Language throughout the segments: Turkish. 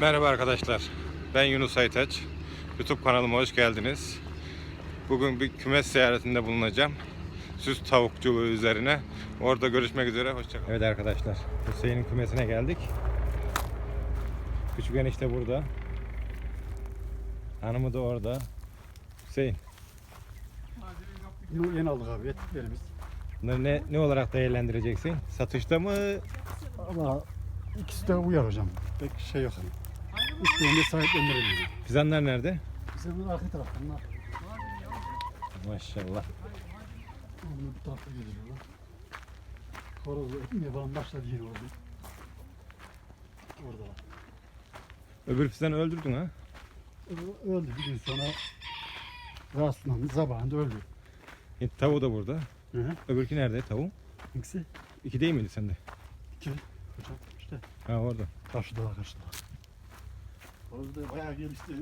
Merhaba arkadaşlar. Ben Yunus Aytaç. YouTube kanalıma hoş geldiniz. Bugün bir kümes ziyaretinde bulunacağım. Süs tavukçuluğu üzerine. Orada görüşmek üzere. Hoşçakalın. Evet arkadaşlar. Hüseyin'in kümesine geldik. Küçük enişte burada. Hanımı da orada. Hüseyin. Bunu yeni aldık abi etlerimiz. Bunları ne, ne olarak değerlendireceksin? Satışta mı? Ama ikisi de uyar hocam. Pek şey yok. İsteyen de sahiplendirebilir. Fizanlar nerede? Bizim arka taraftan bunlar. Maşallah. Onu bu tarafa geliyorlar. Horoz etmeye falan başladı yeni oldu. Orada var. Öbür fizanı öldürdün ha? Ö- Öldü bir gün sonra rahatsızlandı. Zabağında öldü. E, tavuğu da burada. Hı hı. Öbürkü nerede tavuğun? İkisi İki değil miydi sende? iki. Hocam işte Ha orada. karşıdalar karşıdalar. Orada bayağı gelişti.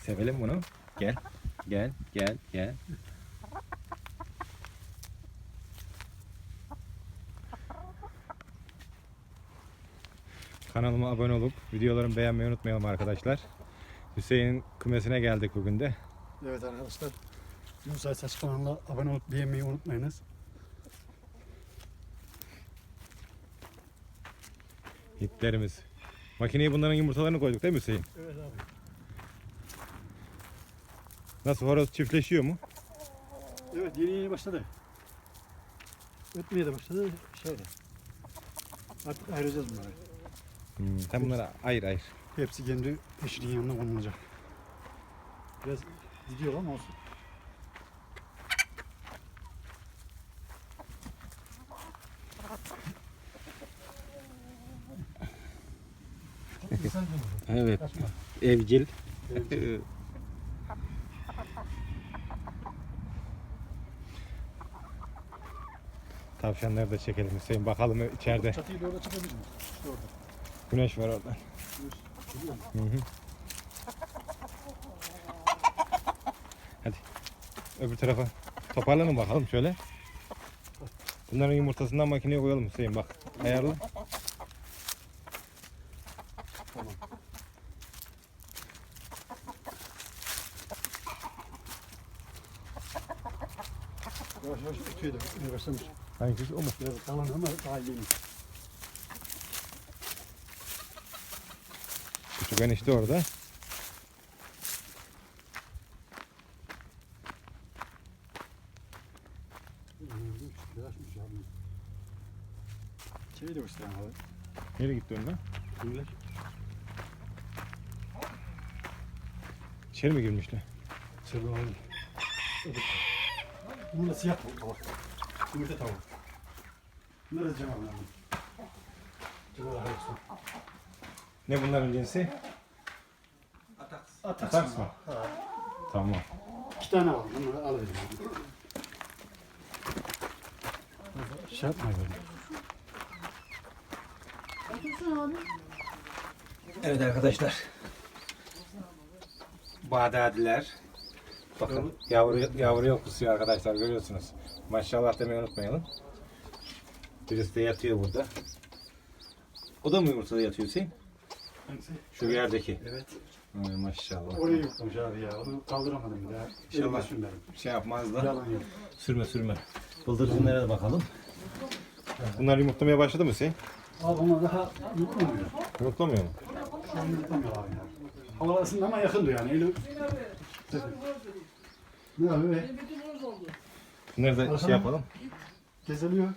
Sevelim bunu. Gel. Gel, gel, gel. Kanalıma abone olup videolarımı beğenmeyi unutmayalım arkadaşlar. Hüseyin'in kümesine geldik bugün de. Evet arkadaşlar. Yunus Aysaç kanalına abone olup beğenmeyi unutmayınız. Hitlerimiz. Makineye bunların yumurtalarını koyduk değil mi Hüseyin? Evet abi. Nasıl horoz çiftleşiyor mu? Evet yeni yeni başladı. Ötmeye de başladı. Şöyle. Artık ayıracağız bunları. Hmm, sen bunları ayır ayır. Hepsi kendi eşinin yanına konulacak. Biraz gidiyor ama olsun. Sen de mi? Evet. Evcil. Tavşanları da çekelim Hüseyin. Bakalım içeride. Çatıyı da orada çıkabilir mi? İşte orada. Güneş var orada. Görüyor musun? Hı hı. Hadi. Öbür tarafa toparlanın bakalım şöyle. Bunların yumurtasından makineye koyalım Hüseyin bak. Ayarla. Tamam. Yavaş yavaş ötüyor da ötmeye başlamış. Hangisi o mu? Biraz kalan ama daha yeni. Küçük enişte orada. Şey de isteyen abi. Nereye gitti onlar? Bunlar. İçeri mi girmişler? Abi. Evet. Bunlar da siyah tavuk. Yumurta tavuk. Bunlar da cevap lazım. Cevap olsun. Ne bunların cinsi? Ataks. Ataks mı? Ha. Tamam. İki tane var. Bunları alıverin. Şey yapma böyle. Evet arkadaşlar. Badadiler. Bakın yavru yavru yok kusuyor arkadaşlar görüyorsunuz. Maşallah demeyi unutmayalım. Birisi de yatıyor burada. O da mı yumurtada yatıyor Hüseyin? Hangisi? Şu yerdeki. Evet. Ay, maşallah. Oraya yutmuş abi ya. Onu kaldıramadım bir daha. İnşallah. Sürmedim. Şey yapmaz da. Yalan yok. Sürme sürme. Bıldırcınlara da bakalım. Bunlar yumurtlamaya başladı mı Hüseyin? Abi onlar daha yutmuyor. Yumurtlamıyor mu? Şu an yutmuyor abi ya. Havalar ısındı ama yakındı yani. Eylül. Ne abi be? Bunları da şey yapalım. Gezeliyor.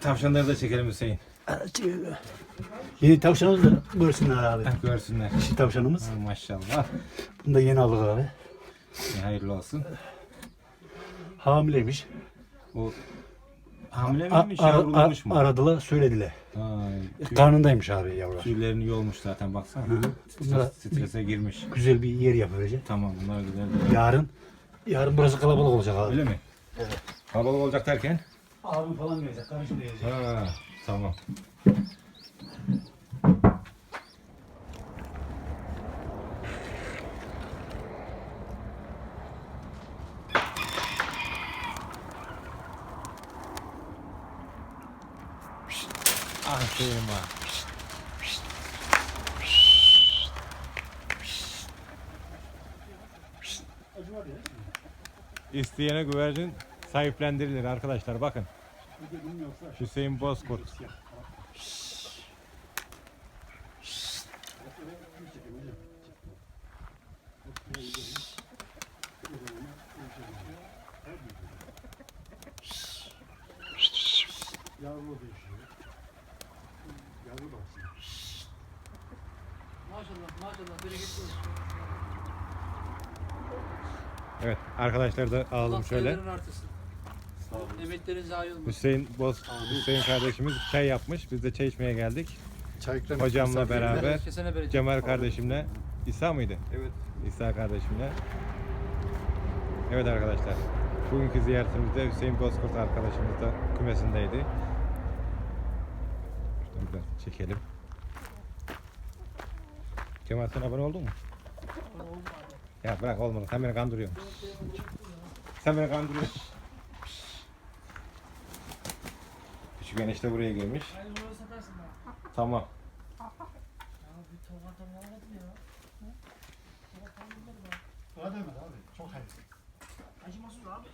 Tavşanları da çekelim Hüseyin. Yeni tavşanımız da görsünler abi. Görsünler. Dişi tavşanımız. Ha, Maşallah. Bunu da yeni aldık abi. İyi, Hayırlı olsun. Hamileymiş. O hamile A- miymiş, ara- yavrulamış mı? aradılar söylediler. Ay, tüy- Karnındaymış abi yavrular. tüylerini yolmuş zaten baksana. Stres, strese girmiş. Güzel bir yer yapılacak. Tamam bunlar güzel. Yarın yarın burası kalabalık olacak abi. Öyle mi? Evet. Kalabalık olacak derken? Abim falan gelecek, kardeşim de gelecek. Ha, tamam. Var ya. İsteyene güvercin sahiplendirilir arkadaşlar bakın. Hüseyin Bozkurt. Siyah. Yavru değişiyor. Yavru da aslında. Maşallah maşallah bereketli olsun. Evet arkadaşlar da Allah alalım şöyle. sayıların artırsın. Emekleriniz zayi olmasın. Hüseyin Boz Hüseyin kardeşimiz çay yapmış. Biz de çay içmeye geldik. Çay ikram Hocamla beraber Kesene bereket. Cemal kardeşimle İsa mıydı? Evet. İsa kardeşimle. Evet arkadaşlar. Bugünkü ziyaretimizde Hüseyin Bozkurt arkadaşımız da kümesindeydi. Şuradan biraz çekelim. Cemal sen abone oldun mu? Ya bırak olmadı. Sen beni kandırıyorsun. Sen beni kandırıyorsun. Küçük enişte buraya gelmiş. Hayır bunu satarsın ha. Tamam. Bir. Daha demedi abi. Çok hayır. Acımasız abi.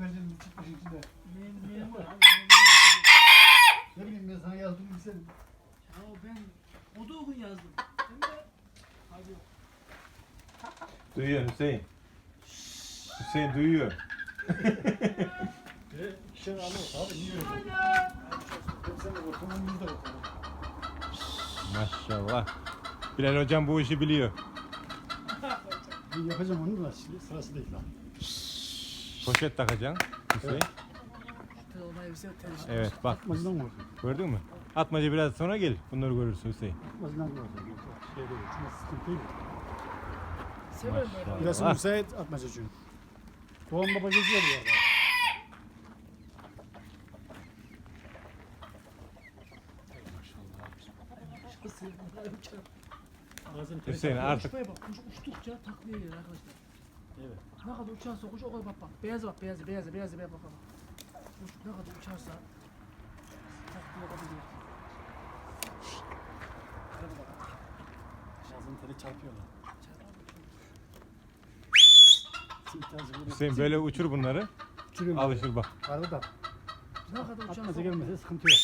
Verdiğin çıkmış içinde. Benim neyim var abi? Ne bileyim ben sana yazdım bilsem. Ya ben o da o gün yazdım. Duyuyor Hüseyin. Hüseyin duyuyor. İşe. Abi sen de biz de. Maşallah. Bilal hocam bu işi biliyor. Ben yapacağım onu da şimdi sırası değil lan. Poşet takacaksın Hüseyin. Evet bak Atmacıdan gördün mü? Atmaca biraz sonra gel. Bunları görürsün Hüseyin. Atmacıdan. Yoksa Şey değil. Çünkü sıkıntı değil. Severim. Maşallah. Burası Ah. müsait atmacacı. Doğan baba geziyor bu arada. Hüseyin artık Şuraya bak kuş uçtukça taklaya gelir arkadaşlar. Evet. Ne kadar uçarsa kuş o kadar bak bak. Beyaz bak beyaz beyaz beyaz beyaz bak bak. Kuş ne kadar uçarsa taklaya yapabilir. Tele çarpıyorlar. Simtazı böyle. Hüseyin böyle uçur bunları. Uçuruyorum. Alışır bak. Arada da Ne kadar uçarsa atmaca gelmese sıkıntı yok.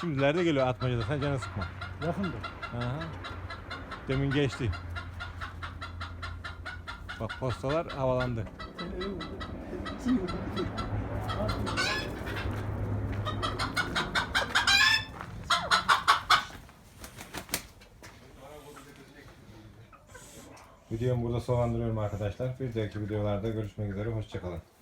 Şimdilerde geliyor atmacada. Sen canını sıkma. Yakındır. Aha. Demin geçti. Bak postalar havalandı. Videomu burada sonlandırıyorum arkadaşlar. Bir dahaki videolarda görüşmek üzere. Hoşçakalın.